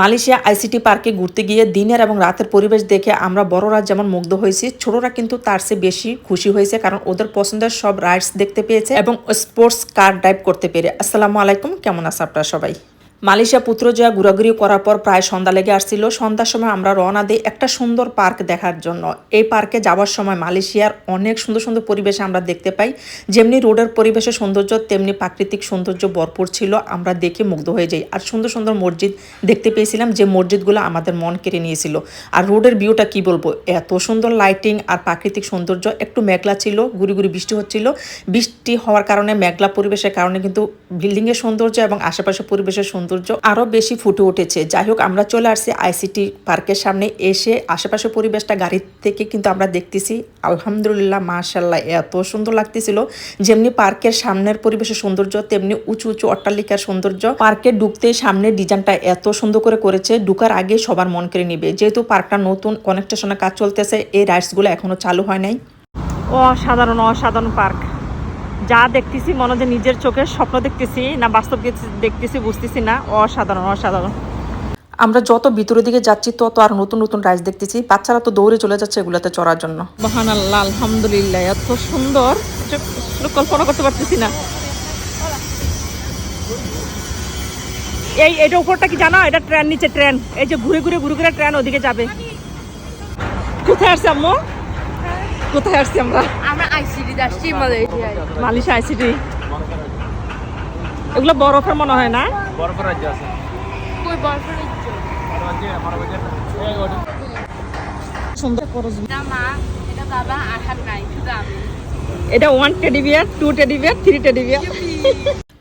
Malaysia ICT পার্কে ঘুরতে গিয়ে দিনের এবং রাতের পরিবেশ দেখে আমরা বড়রা যেমন মুগ্ধ হয়েছি, ছোটরা কিন্তু তার চেয়ে বেশি খুশি হয়েছে কারণ ওদের পছন্দের সব রাইডস দেখতে পেয়েছে এবং স্পোর্টস কার ড্রাইভ করতে পেরে। আসসালামু আলাইকুম, কেমন আছে আপনারা সবাই? মালয়েশিয়া পুত্রজয়া ঘোরাঘুরি করার পর প্রায় সন্ধ্যা লেগে আসছিল। সন্ধ্যার সময় আমরা রওনা দিই একটা সুন্দর পার্ক দেখার জন্য। এই পার্কে যাওয়ার সময় মালয়েশিয়ার অনেক সুন্দর সুন্দর পরিবেশ আমরা দেখতে পাই। যেমনি রোডের পরিবেশের সৌন্দর্য, তেমনি প্রাকৃতিক সৌন্দর্য ভরপুর ছিল। আমরা দেখে মুগ্ধ হয়ে যাই। আর সুন্দর সুন্দর মসজিদ দেখতে পেয়েছিলাম যে মসজিদগুলো আমাদের মন কেড়ে নিয়েছিল। আর রোডের ভিউটা কি বলব? এত সুন্দর লাইটিং আর প্রাকৃতিক সৌন্দর্য। একটু মেঘলা ছিল গুড়ি গুড়ি বৃষ্টি হচ্ছিল। বৃষ্টি হওয়ার কারণে, মেঘলা পরিবেশের কারণে কিন্তু বিল্ডিংয়ের সৌন্দর্য এবং আশেপাশে পরিবেশের সৌন্দর্য আরও বেশি ফুটে উঠেছে। যাই হোক, আমরা চলে আসছি আইসিটি পার্কের সামনে। এসে আশেপাশে পরিবেশটা গাড়ি থেকে কিন্তু আমরা দেখতেছি। আলহামদুলিল্লাহ মাশাল্লাহ এত সুন্দর লাগতেছিল। যেমনি পার্কের সামনের পরিবেশের সৌন্দর্য, তেমনি উঁচু উঁচু অট্টালিকার সৌন্দর্য। পার্কে ঢুকতে সামনের ডিজাইনটা এত সুন্দর করে করেছে, ঢুকার আগে সবার মন কেড়ে নিবে। যেহেতু পার্কটা নতুন কনেকটেশনের কাজ চলতেছে, এই রাইডসগুলো এখনও চালু হয় নাই। অসাধারণ অসাধারণ পার্ক। যা দেখতেছি মনে যে নিজের চোখে স্বপ্ন দেখতেছি না বাস্তব দেখতেছি বুঝতেছি না। অসাধারণ অসাধারণ। আমরা যত ভিতরের দিকে যাচ্ছি তত আর নতুন নতুন রাইস দেখতেছি। বাচ্চারা তো দৌড়ে চলে যাচ্ছে এগুলোতে চড়ার জন্য। মহান আল্লাহ আলহামদুলিল্লাহ এত সুন্দর। কল্পনা করতে পারতেছি না। এই এটা উপরটা কি জানো? এটা ট্রেন নিচে ট্রেন। এই যে ঘুরে ঘুরে ঘুরে ঘুরে ট্রেন ওদিকে যাবে। কোথায় আসছে আম্মু? কোথায় আসছি আমরা আমরা আইসিডি আসছি মালয়েশিয়ায়। এগুলো বরফের মনে হয় না? বরফের রাজ্য আছে। কই সুন্দর মা এটা বাবা আর নাই শুধু আমি। এটা one teddy bear two teddy bear three teddy bear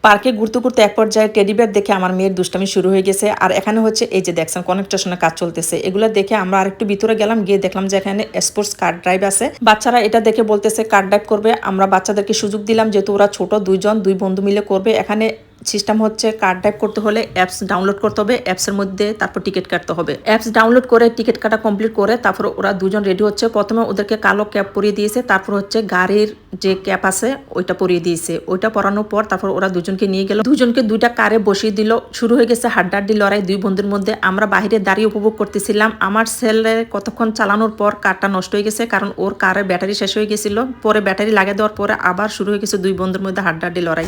পার্কে ঘুরতে ঘুরতে এক পর্যায়ে টেডি ব্যাগ দেখে আমার মেয়ের দুষ্টামি শুরু হয়ে গেছে। আর এখানে হচ্ছে এই যে দেখছেন কনেকটেশনের কাজ চলতেছে। এগুলো দেখে আমরা আরেকটু ভিতরে গেলাম, গিয়ে দেখলাম যে এখানে স্পোর্টস কার ড্রাইভ আছে। বাচ্চারা এটা দেখে বলতেছে কার ড্রাইভ করবে। আমরা বাচ্চাদেরকে সুযোগ দিলাম, যেহেতু ওরা ছোট, দুইজন, দুই বন্ধু মিলে করবে। এখানে সিস্টেম হচ্ছে কার্ড ড্রাইভ করতে হলে অ্যাপস ডাউনলোড করতে হবে অ্যাপসের মধ্যে তারপর টিকিট কাটতে হবে। অ্যাপস ডাউনলোড করে টিকিট কাটা কমপ্লিট করে তারপর ওরা দুজন রেডি হচ্ছে। প্রথমে ওদেরকে কালো ক্যাপ পরিয়ে দিয়েছে, তারপর হচ্ছে গাড়ির যে ক্যাপ আছে ওইটা পরিয়ে দিয়েছে। ওইটা পরানোর পর তারপর ওরা দুজনকে নিয়ে গেল। দুজনকে দুইটা কারে বসিয়ে দিল। শুরু হয়ে গেছে হাড্ডাহাড্ডি লড়াই দুই বন্ধুর মধ্যে। আমরা বাইরে দাঁড়িয়ে উপভোগ করতেছিলাম। আমার সেলে কতক্ষণ চালানোর পর কারটা নষ্ট হয়ে গেছে, কারণ ওর কারের ব্যাটারি শেষ হয়ে গেছিল। পরে ব্যাটারি লাগিয়ে দেওয়ার পরে আবার শুরু হয়ে গেছে দুই বন্ধুর মধ্যে হাড্ডাহাড্ডি লড়াই।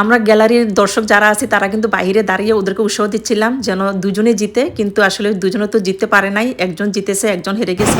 আমরা গ্যালারির দর্শক যারা আছে, তারা কিন্তু বাইরে দাঁড়িয়ে ওদেরকে উৎসাহ দিচ্ছিলাম যেন দুজনে জিতে, কিন্তু আসলে দুজনে তো জিততে পারে নাই। একজন জিতেছে, একজন হেরে গেছে।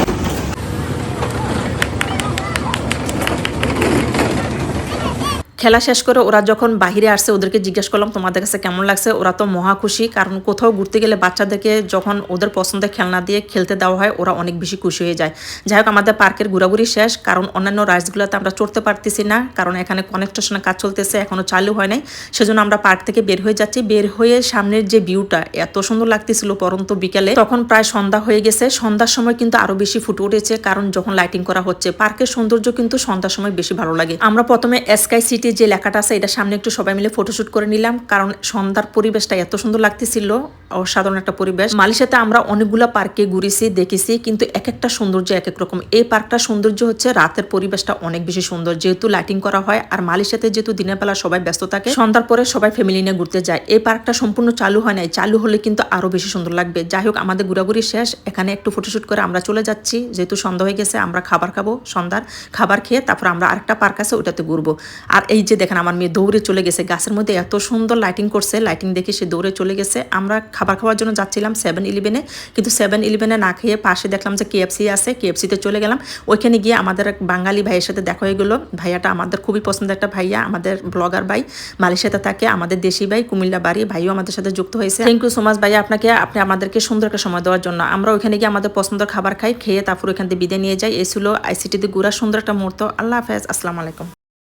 খেলা শেষ করে ওরা যখন বাহিরে আসছে, ওদেরকে জিজ্ঞেস করলাম, তোমাদের কাছে কেমন লাগছে? ওরা তো মহা খুশি, কারণ কোথাও ঘুরতে গেলে বাচ্চাদেরকে যখন ওদের পছন্দের খেলনা দিয়ে খেলতে দেওয়া হয়, ওরা অনেক বেশি খুশি হয়ে যায়। যাই হোক, আমাদের পার্কের ঘোরাঘুরি শেষ, কারণ অন্যান্য রাইডসগুলোতে আমরা চড়তে পারতেছি না, কারণ এখানে কনেকটেশনের কাজ চলতেছে, এখনও চালু হয় নাই। সেজন্য আমরা পার্ক থেকে বের হয়ে যাচ্ছি। বের হয়ে সামনের যে ভিউটা, এত সুন্দর লাগতেছিল পরন্ত বিকেলে। তখন প্রায় সন্ধ্যা হয়ে গেছে। সন্ধ্যার সময় কিন্তু আরও বেশি ফুটে উঠেছে, কারণ যখন লাইটিং করা হচ্ছে, পার্কের সৌন্দর্য কিন্তু সন্ধ্যার সময় বেশি ভালো লাগে। আমরা প্রথমে এসকাই সিটি যে লেখাটা আছে, এটা সামনে একটু সবাই মিলে ফটোশুট করে নিলাম। কারণ সন্ধ্যার পরিবেশটা এত সুন্দর লাগতেছিল, অসাধারণ একটা পরিবেশ। মালয়েশিয়াতে আমরা অনেকগুলো পার্কে ঘুরেছি, দেখেছি, কিন্তু এক একটা সৌন্দর্য এক এক রকম। এই পার্কটা সৌন্দর্য হচ্ছে রাতের পরিবেশটা অনেক বেশি সুন্দর। যেহেতু লাইটিং করা হয়, আর মালয়েশিয়াতে যেহেতু দিনের বেলা সবাই ব্যস্ত থাকে, সন্ধ্যার পরে সবাই ফ্যামিলি নিয়ে ঘুরতে যায়। এই পার্কটা সম্পূর্ণ চালু হয় নাই। চালু হলে কিন্তু আরও বেশি সুন্দর লাগবে। যাই হোক, আমাদের ঘোরাঘুরি শেষ। এখানে একটু ফটোশুট করে আমরা চলে যাচ্ছি। যেহেতু সন্ধ্যা হয়ে গেছে, আমরা খাবার খাব সন্ধ্যার। খাবার খেয়ে তারপর আমরা আরেকটা পার্ক আছে, ওটাতে ঘুরবো। আর এই যে দেখেন আমার মেয়ে দৌড়ে চলে গেছে, গাছের মধ্যে এত সুন্দর লাইটিং করছে লাইটিং দেখে সে দৌড়ে চলে গেছে। আমরা খাবার খাওয়ার জন্য যাচ্ছিলাম সেভেন ইলেভেনে কিন্তু সেভেন ইলেভেনে না খেয়ে পাশে দেখলাম যে কেএফসি আছে কেএফসিতে চলে গেলাম। ওইখানে গিয়ে আমাদের এক বাঙালি ভাইয়ের সাথে দেখা হয়ে গেলো। ভাইয়াটা আমাদের খুবই পছন্দের একটা ভাইয়া, আমাদের ব্লগার ভাই, মালয়েশিয়াতে থাকে, আমাদের দেশি ভাই কুমিল্লা বাড়ি ভাইও আমাদের সাথে যুক্ত হয়েছে। থ্যাংক ইউ সো মাচ ভাইয়া আপনাকে, আপনি আমাদেরকে সুন্দর একটা সময় দেওয়ার জন্য। আমরা ওইখানে গিয়ে আমাদের পছন্দের খাবার খাই, খেয়ে তারপর ওইখান থেকে বিদায় নিয়ে যাই। এই আইসিটিতে ঘুরার সুন্দর একটা মুহূর্ত। আল্লাহ হাফেজ, আসসালামু আলাইকুম।